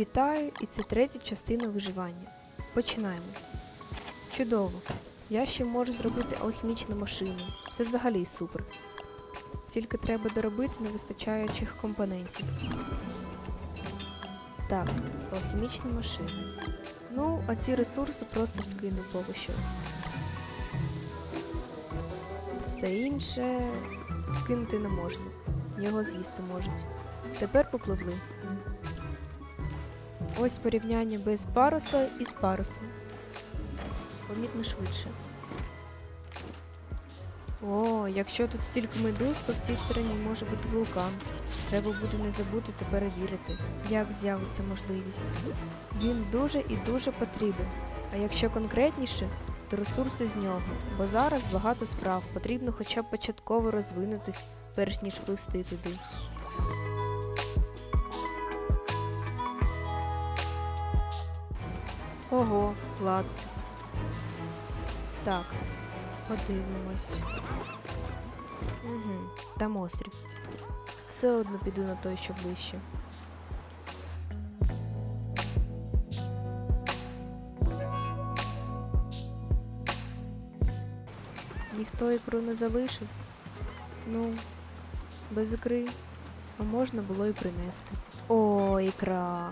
Вітаю, і це третя частина виживання. Починаємо. Чудово. Я ще можу зробити алхімічну машину. Це взагалі супер. Тільки треба доробити невистачаючих компонентів. Так, алхімічна машина. Ну, а ці ресурси просто скину поки що. Все інше скинути не можна. Його з'їсти можуть. Тепер попливли. Ось порівняння без паруса і з парусом. Помітно швидше. О, якщо тут стільки медуз, то в цій стороні може бути вулкан. Треба буде не забути та перевірити, як з'явиться можливість. Він дуже і дуже потрібен. А якщо конкретніше, то ресурси з нього, бо зараз багато справ потрібно хоча б початково розвинутись, перш ніж пливсти туди. Ого, клад. Такс. Подивимось. Угу, там острів. Все одно піду на той, що ближче. Ніхто ікру не залишив. Ну, без ікри. А можна було і принести. О, ікра.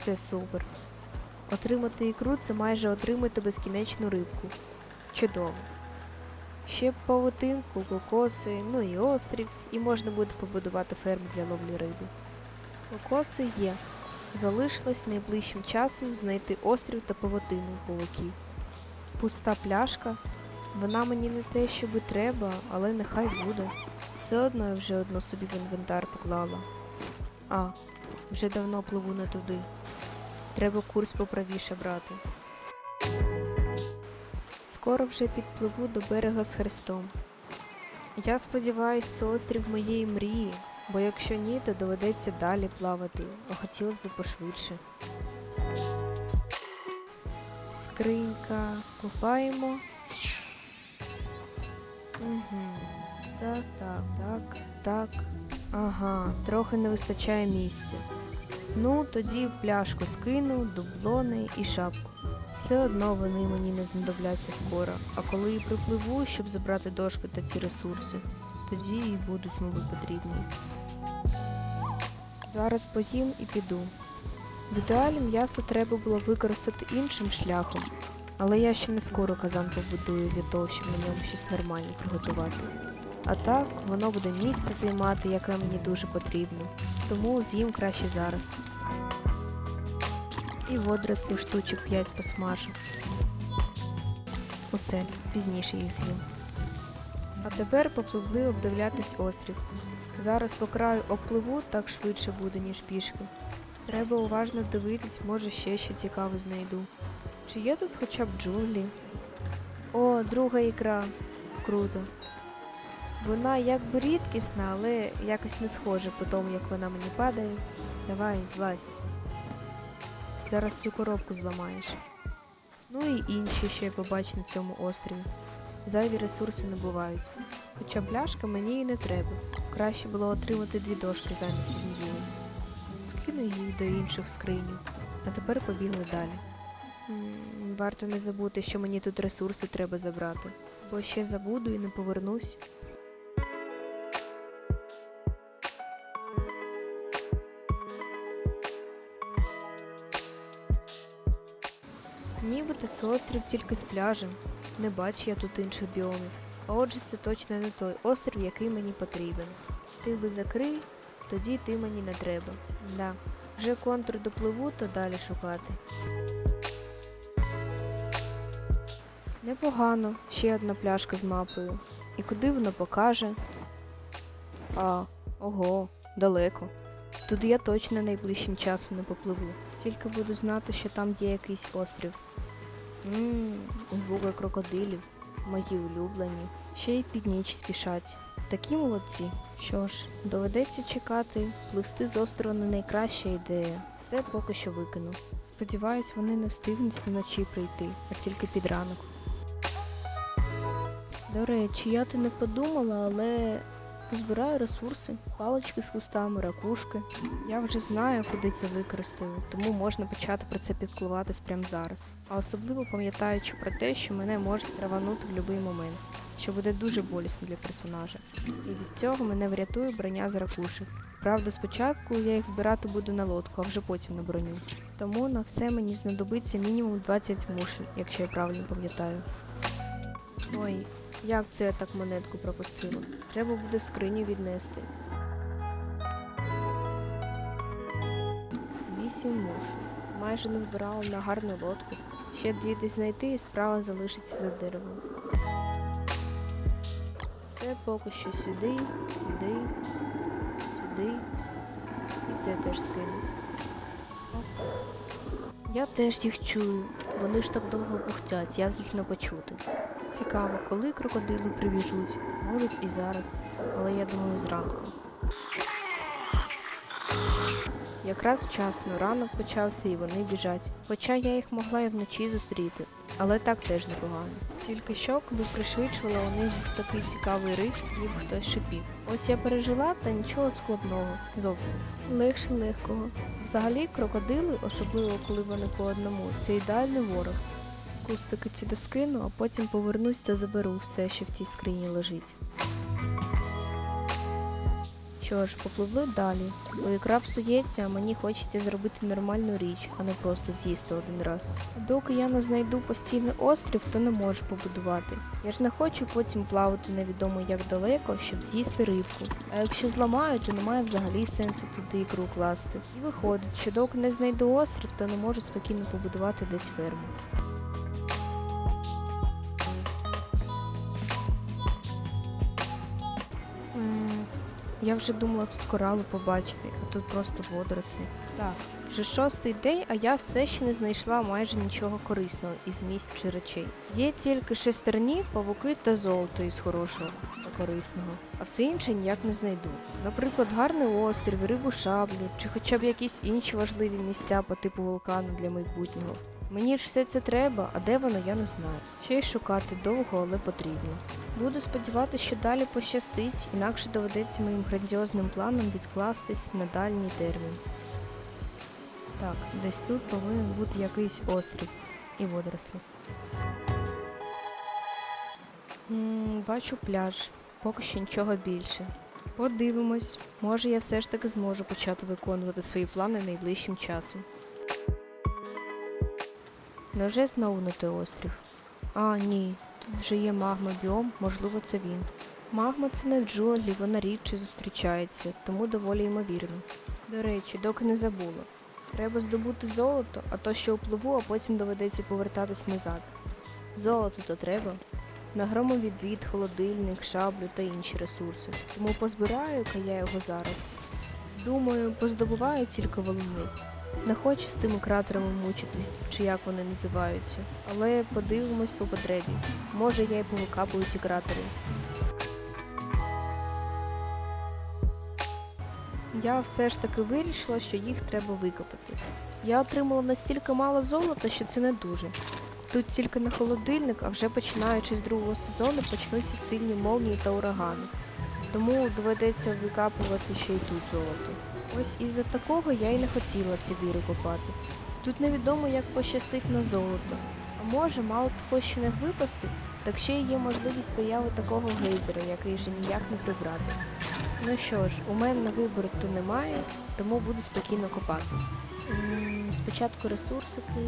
Це супер. Отримати ікру це майже отримати безкінечну рибку. Чудово. Ще павутинку, кокоси, ну і острів, і можна буде побудувати ферму для ловлі риби. Кокоси є. Залишилось найближчим часом знайти острів та павутину в вуликів. Пуста пляшка. Вона мені не те, що би треба, але нехай буде. Все одно я вже одну собі в інвентар поклала. А, вже давно пливу не туди. Треба курс поправіше брати. Скоро вже підпливу до берега з хрестом. Я сподіваюся, це острів моєї мрії, бо якщо ні, то доведеться далі плавати, а хотілося б пошвидше. Скринька. Купаємо. Угу. Так, так, так, так. Ага, трохи не вистачає місця. Ну, тоді пляшку скину, дублони і шапку. Все одно вони мені не знадобляться скоро, а коли і припливу, щоб забрати дошки та ці ресурси, тоді і будуть, мабуть, потрібні. Зараз поїм і піду. В ідеалі м'ясо треба було використати іншим шляхом, але я ще не скоро казан побудую для того, щоб на ньому щось нормальне приготувати. А так, воно буде місце займати, яке мені дуже потрібно, тому з'їм краще зараз. І водорослів штучок 5 посмажу. Усе, пізніше їх з'їм. А тепер попливли обдивлятись острів. Зараз по краю обпливу так швидше буде, ніж пішки. Треба уважно дивитись, може ще що цікаве знайду. Чи є тут хоча б джунглі? О, друга ікра. Круто. Вона якби рідкісна, але якось не схожа по тому, як вона мені падає. Давай, злазь. Зараз цю коробку зламаєш. Ну і інші, що я побачу на цьому острові. Зайві ресурси не бувають. Хоча пляшка мені і не треба. Краще було отримати дві дошки замість однієї. Скину їх до інших в скриню, а тепер побігли далі. М, Варто не забути, що мені тут ресурси треба забрати, бо ще забуду і не повернусь. Нібито це острів тільки з пляжем. Не бачу я тут інших біомів. А отже, це точно не той острів, який мені потрібен. Ти би закрий, тоді ти мені не треба. Да. Вже контур допливу, то далі шукати. Непогано, ще одна пляшка з мапою. І куди воно покаже? А, ого, далеко. Туди я точно найближчим часом не попливу. Тільки буду знати, що там є якийсь острів. Ммм, звуки крокодилів, мої улюблені. Ще й під ніч спішать. Такі молодці. Що ж, доведеться чекати, пливсти з острова не найкраща ідея. Це поки що викину. Сподіваюсь, вони не встигнуть вночі прийти, а тільки під ранок. До речі, я то не подумала, але збираю ресурси, палички з кустами, ракушки. Я вже знаю, куди це використаю, тому можна почати про це підкливатись прямо зараз. А особливо пам'ятаючи про те, що мене можуть траванути в будь-який момент, що буде дуже болісно для персонажа. І від цього мене врятує броня з ракушек. Правда, спочатку я їх збирати буду на лодку, а вже потім на броню. Тому на все мені знадобиться мінімум 20 мушель, якщо я правильно пам'ятаю. Ой, як це я так монетку пропустила? Треба буде скриню віднести. Вісім муш. Майже назбирала на гарну лодку. Ще дві десь знайти і справа залишиться за деревом. Це поки що сюди, сюди, сюди. І це теж скину. Я теж їх чую. Вони ж так довго пухтять, як їх не почути. Цікаво, коли крокодили прибіжуть. Можуть і зараз, але я думаю зранку. Якраз вчасно ранок почався і вони біжать. Хоча я їх могла і вночі зустріти, але так теж непогано. Тільки що, коли пришвидшувала, у них такий цікавий рик, ніби хтось шипів. Ось я пережила, та нічого складного зовсім. Легше легкого. Взагалі, крокодили, особливо коли вони по одному, це ідеальний ворог. Кустики ці доскину, а потім повернусь та заберу все, що в тій скрині лежить. Що ж, попливли далі, бо ікра псується, а мені хочеться зробити нормальну річ, а не просто з'їсти один раз. Доки я не знайду постійний острів, то не можу побудувати. Я ж не хочу потім плавати невідомо як далеко, щоб з'їсти рибку. А якщо зламаю, то немає взагалі сенсу туди ікру класти. І виходить, що доки не знайду острів, то не можу спокійно побудувати десь ферму. Я вже думала тут корали побачити, а тут просто водорослі. Так, вже шостий день, а я все ще не знайшла майже нічого корисного із місць чи речей. Є тільки шестерні, павуки та золото із хорошого та корисного, а все інше ніяк не знайду. Наприклад, гарний острів, рибу шаблю, чи хоча б якісь інші важливі місця по типу вулкану для майбутнього. Мені ж все це треба, а де воно я не знаю. Ще й шукати довго, але потрібно. Буду сподіватися, що далі пощастить, інакше доведеться моїм грандіозним планом відкластись на дальній термін. Так, десь тут повинен бути якийсь острів і водорослі. Бачу пляж, поки що нічого більше. Подивимось, може я все ж таки зможу почати виконувати свої плани найближчим часом. Невже знову на той острів? А, ні, тут вже є магма біом, можливо, це він. Магма це не джунглі, вона рідше зустрічається, тому доволі ймовірно. До речі, доки не забула. Треба здобути золото, а то ще впливу, а потім доведеться повертатись назад. Золото то треба. На громовідвід, холодильник, шаблю та інші ресурси. Тому позбираю-ка його зараз. Думаю, поздобуваю тільки волини. Не хочу з тими кратерами мучитись, чи як вони називаються, але подивимось по потребі. Може я й повикапую ті кратери. Я все ж таки вирішила, що їх треба викопати. Я отримала настільки мало золота, що це не дуже. Тут тільки на холодильник, а вже починаючи з другого сезону почнуться сильні молнії та урагани. Тому доведеться викапувати ще й тут золото. Ось із-за такого я й не хотіла ці дири копати. Тут невідомо, як пощастить на золото. А може, мало того, що не випасти, так ще й є можливість появи такого гейзера, який вже ніяк не прибрати. Ну що ж, у мене вибору то немає, тому буду спокійно копати. Спочатку ресурсики.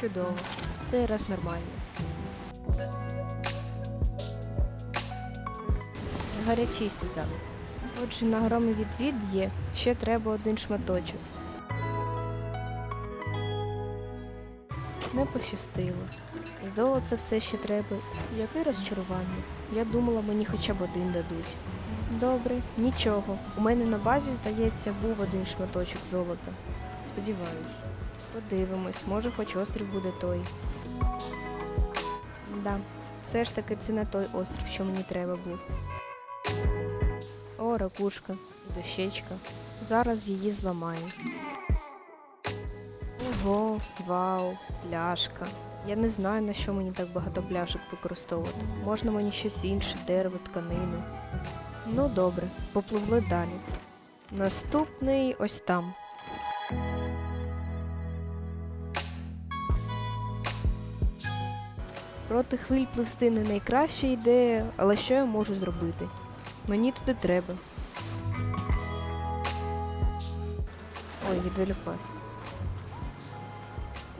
Чудово. Цей раз нормально. Гарячисти так. Отже, на громі відвід є, ще треба один шматочок. Не пощастило. І золота все ще треба. Яке розчарування. Я думала, мені хоча б один дадуть. Добре, нічого. У мене на базі, здається, був один шматочок золота. Сподіваюсь. Подивимось, може хоч острів буде той. Да, все ж таки це не той острів, що мені треба був. О, ракушка, дощечка. Зараз її зламаю. Ого, вау, пляшка. Я не знаю, на що мені так багато пляшок використовувати. Можна мені щось інше, дерево, тканину. Ну добре, попливли далі. Наступний ось там. Проти хвиль пливсти не найкраща ідея, але що я можу зробити? Мені туди треба. Ой, відволіклась.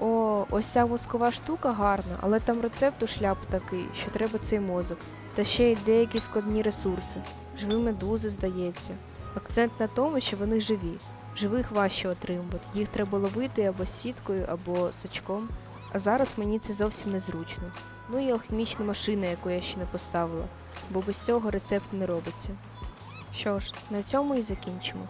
О, ось ця мозкова штука гарна, але там рецепт у шляпу такий, що треба цей мозок. Та ще й деякі складні ресурси. Живі медузи, здається. Акцент на тому, що вони живі. Живих важче отримувати. Їх треба ловити або сіткою, або сачком. А зараз мені це зовсім незручно. Ну і алхімічна машина, яку я ще не поставила, бо без цього рецепт не робиться. Що ж, на цьому і закінчимо.